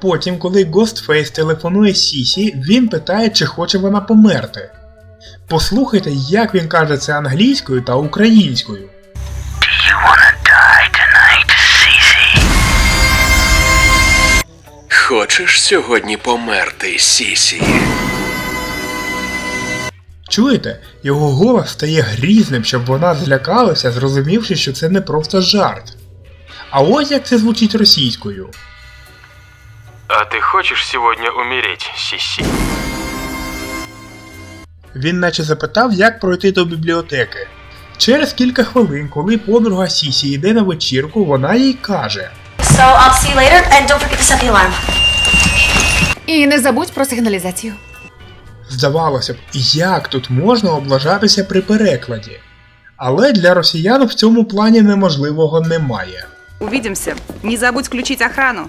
Потім, коли Ghostface телефонує Сісі, він питає, чи хоче вона померти. Послухайте, як він каже це англійською та українською. You wanna die tonight, Cece? Хочеш сьогодні померти, Сісі? Чуєте? Його голос стає грізним, щоб вона злякалася, зрозумівши, що це не просто жарт. А ось як це звучить російською. А ты хочешь сегодня умереть, Сиси? Він наче запитав, як пройти до бібліотеки. Через кілька хвилин, коли подруга Сісі йде на вечірку, вона їй каже: So I'll see you later, and don't forget to set the alarm. І не забудь про сигналізацію. Здавалося б, як тут можна облажатися при перекладі? Але для росіян в цьому плані неможливого немає. Увидимся. Не забудь включить охрану.